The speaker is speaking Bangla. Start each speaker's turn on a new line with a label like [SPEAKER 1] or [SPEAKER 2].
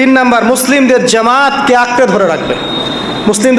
[SPEAKER 1] তিন নাম্বার মুসলিমদের জামাতকে আঁকড়ে ধরে রাখবে। মুসলিমদের